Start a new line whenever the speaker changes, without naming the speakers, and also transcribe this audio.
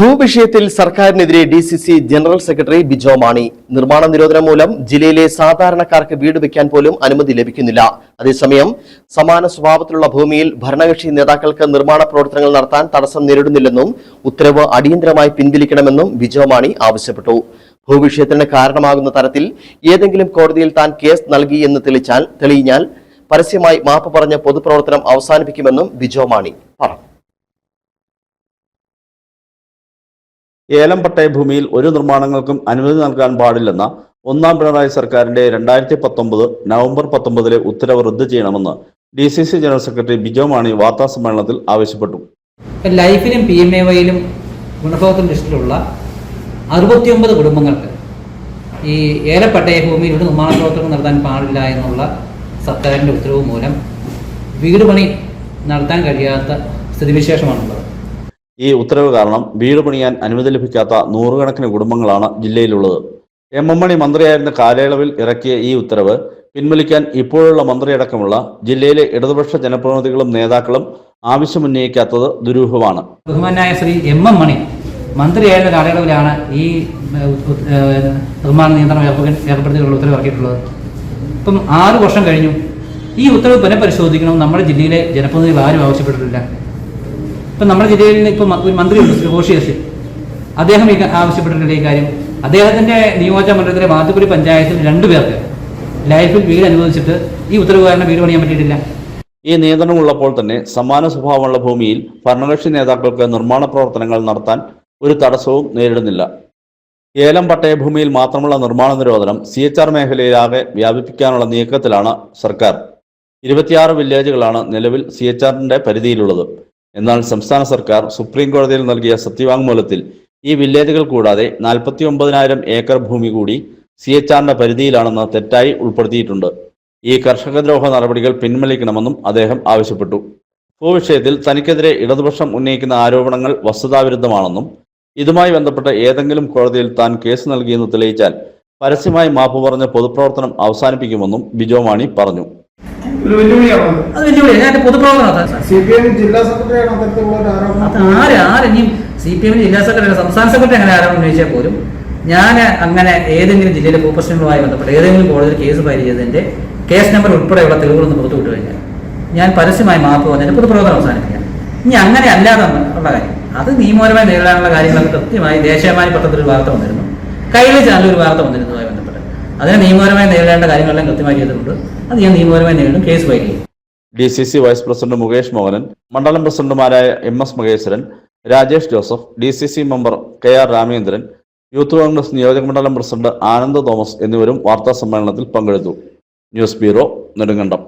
ഭൂവിഷയത്തിൽ സർക്കാരിനെതിരെ D C C general secretary Bijo Mani. നിർമ്മാണ നിരോധനം മൂലം ജില്ലയിലെ സാധാരണക്കാർക്ക് വീട് വെക്കാൻ പോലും അനുമതി ലഭിക്കുന്നില്ല. അതേസമയം സമാന സ്വഭാവത്തിലുള്ള ഭൂമിയിൽ ഭരണകക്ഷി നേതാക്കൾക്ക് നിർമ്മാണ പ്രവർത്തനങ്ങൾ നടത്താൻ തടസ്സം നേരിടുന്നില്ലെന്നും ഉത്തരവ് അടിയന്തരമായി പിൻവലിക്കണമെന്നും ബിജോ മാണി ആവശ്യപ്പെട്ടു. ഭൂവിഷയത്തിന് കാരണമാകുന്ന തരത്തിൽ ഏതെങ്കിലും കോടതിയിൽ താൻ കേസ് നൽകി എന്ന് തെളിച്ചാൽ തെളിയിഞ്ഞാൽ പരസ്യമായി മാപ്പ് പറഞ്ഞ് പൊതുപ്രവർത്തനം അവസാനിപ്പിക്കുമെന്നും ബിജോ മാണി പറഞ്ഞു.
ഏലം പട്ടയ ഭൂമിയിൽ ഒരു നിർമ്മാണങ്ങൾക്കും അനുമതി നൽകാൻ പാടില്ലെന്ന ഒന്നാം പിണറായി സർക്കാരിന്റെ രണ്ടായിരത്തി പത്തൊമ്പത് നവംബർ പത്തൊമ്പതിലെ ഉത്തരവ് റദ്ദ് ചെയ്യണമെന്ന് D C C general secretary Bijo Mani വാർത്താ സമ്മേളനത്തിൽ ആവശ്യപ്പെട്ടു.
ലൈഫിലും പി എം എ വൈയിലും ഗുണഭോക്തൃ ലിസ്റ്റിലുള്ള അറുപത്തിയൊമ്പത് കുടുംബങ്ങൾക്ക് ഈ ഏലപ്പട്ടയ ഭൂമിയിൽ ഒരു നിർമ്മാണ പ്രവർത്തനം നടത്താൻ പാടില്ല എന്നുള്ള സർക്കാരിന്റെ ഉത്തരവ് മൂലം വീട് പണി നടത്താൻ കഴിയാത്ത സ്ഥിതിവിശേഷമാണുള്ളത്.
ഈ ഉത്തരവ് കാരണം വീട് പണിയാൻ അനുമതി ലഭിക്കാത്ത നൂറുകണക്കിന് കുടുംബങ്ങളാണ് ജില്ലയിലുള്ളത്. എം എം മണി മന്ത്രിയായിരുന്ന കാലയളവിൽ ഇറക്കിയ ഈ ഉത്തരവ് പിൻവലിക്കാൻ ഇപ്പോഴുള്ള മന്ത്രിയടക്കമുള്ള ജില്ലയിലെ ഇടതുപക്ഷ ജനപ്രതിനിധികളും നേതാക്കളും ആവശ്യമുന്നയിക്കാത്തത് ദുരൂഹമാണ്.
ബഹുമാനായ ശ്രീ എം എം മണി മന്ത്രിയായിരുന്ന കാലയളവിലാണ് ഈ ബഹുമാന നിയന്ത്രണം ഏർപ്പെടു- ഏർപ്പെടുത്തിയിട്ടുള്ള ഉത്തരവ് ഇറക്കിയിട്ടുള്ളത്. ഇപ്പം ആറ് വർഷം കഴിഞ്ഞു. ഈ ഉത്തരവ് പുനഃപരിശോധിക്കണം നമ്മുടെ ജില്ലയിലെ ജനപ്രതിനിധികൾ ആരും ആവശ്യപ്പെട്ടിട്ടില്ല. ഇപ്പം നമ്മുടെ ജില്ലയിൽ നിന്ന് ഇപ്പം ഒരു മന്ത്രിയുണ്ട് ശ്രീ അസിൻ അദ്ദേഹം ഈ ആവശ്യപ്പെട്ടിട്ടുണ്ട് ഈ കാര്യം. അദ്ദേഹത്തിന്റെ നിയോജക മണ്ഡലത്തിലെ മാത്തുക്കുടി പഞ്ചായത്തിൽ രണ്ടുപേർക്ക് ലൈഫിൽ വീട് അനുവദിച്ചിട്ട് ഈ ഉത്തരവ് കാരണം വീട് പണിയാൻ പറ്റിയിട്ടില്ല.
ഈ നിയന്ത്രണം ഉള്ളപ്പോൾ തന്നെ സമാന സ്വഭാവമുള്ള ഭൂമിയിൽ ഭരണകക്ഷി നേതാക്കൾക്ക് നിർമ്മാണ പ്രവർത്തനങ്ങൾ നടത്താൻ ഒരു തടസ്സവും നേരിടുന്നില്ല. ഏലം പട്ടയഭൂമിയിൽ മാത്രമുള്ള നിർമ്മാണ നിരോധനം സി എച്ച് ആർ മേഖലയിലാകെ വ്യാപിപ്പിക്കാനുള്ള നീക്കത്തിലാണ് സർക്കാർ. ഇരുപത്തിയാറ് വില്ലേജുകളാണ് നിലവിൽ സി എച്ച് ആറിന്റെ പരിധിയിലുള്ളത്. എന്നാൽ സംസ്ഥാന സർക്കാർ സുപ്രീം കോടതിയിൽ നൽകിയ സത്യവാങ്മൂലത്തിൽ ഈ വില്ലേജുകൾ കൂടാതെ നാൽപ്പത്തി ഒമ്പതിനായിരം ഏക്കർ ഭൂമി കൂടി സി എച്ച് ആറിന്റെ പരിധിയിലാണെന്ന് തെറ്റായി ഉൾപ്പെടുത്തിയിട്ടുണ്ട്. ഈ കർഷകദ്രോഹ നടപടികൾ പിൻവലിക്കണമെന്നും അദ്ദേഹം ആവശ്യപ്പെട്ടു. ഭൂവിഷയത്തിൽ തനിക്കെതിരെ ഇടതുപക്ഷം ഉന്നയിക്കുന്ന ആരോപണങ്ങൾ വസ്തുതാവിരുദ്ധമാണെന്നും ഇതുമായി ബന്ധപ്പെട്ട ഏതെങ്കിലും കോടതിയിൽ താൻ കേസ് നൽകിയെന്ന് തെളിയിച്ചാൽ പരസ്യമായി മാപ്പ് പറഞ്ഞ് പൊതുപ്രവർത്തനം അവസാനിപ്പിക്കുമെന്നും ബിജോമാണി പറഞ്ഞു.
അത്. വെല്ലുവിളിയാണ് ഞാൻ പൊതുപ്രവർത്തനം
സി പി എം ജില്ലാ സെക്രട്ടറിയാണ് അത്തരത്തിലുള്ള ഒരു ആരോപണം?
അത് ആര്? ആരെങ്കിലും സി പി എമ്മിന് ജില്ലാ സെക്രട്ടറി സംസ്ഥാന സെക്രട്ടറി അങ്ങനെ ആരോപണം ഉന്നയിച്ചാൽ പോലും ഞാൻ അങ്ങനെ ഏതെങ്കിലും ജില്ലയിലെ ഭൂപ്രശ്നങ്ങളുമായി ബന്ധപ്പെട്ട് ഏതെങ്കിലും കോടതിയിൽ കേസ് ഫയൽ ചെയ്തതിന്റെ കേസ് നമ്പർ ഉൾപ്പെടെയുള്ള തെളിവുകളൊന്ന് പുറത്തു വിട്ടു കഴിഞ്ഞാൽ ഞാൻ പരസ്യമായി മാപ്പ് വന്നതിന്റെ പൊതുപ്രവർത്തനം അവസാനിപ്പിക്കാം. ഇനി അങ്ങനെ അല്ലാതെ ഉള്ള കാര്യം. അത് നിയമപരമായി നേരിടാനുള്ള കാര്യങ്ങളൊക്കെ കൃത്യമായി ദേശീയമായി പത്രത്തിൽ ഒരു വാർത്ത വന്നിരുന്നു. കൈലി ചാനലിൽ ഒരു വാർത്ത വന്നിരുന്നതുമായി ബന്ധപ്പെട്ട്. അതിനെ നിയമപരമായി നേരിടേണ്ട കാര്യങ്ങളെല്ലാം കൃത്യമായി ചെയ്തിട്ടുണ്ട്. അത് ഞാൻ നിയമപരമായി നേരിടും കേസ് ഫയൽ ചെയ്യും.
D C C vice president Mukesh Mohanan മണ്ഡലം പ്രസിഡന്റുമാരായ M S Maheswaran Rajesh Joseph D C C member K R Ramendran youth Congress നിയോജക മണ്ഡലം പ്രസിഡന്റ് ആനന്ദ് തോമസ് എന്നിവരും വാർത്താ സമ്മേളനത്തിൽ പങ്കെടുത്തു. News bureau Nedumkandam.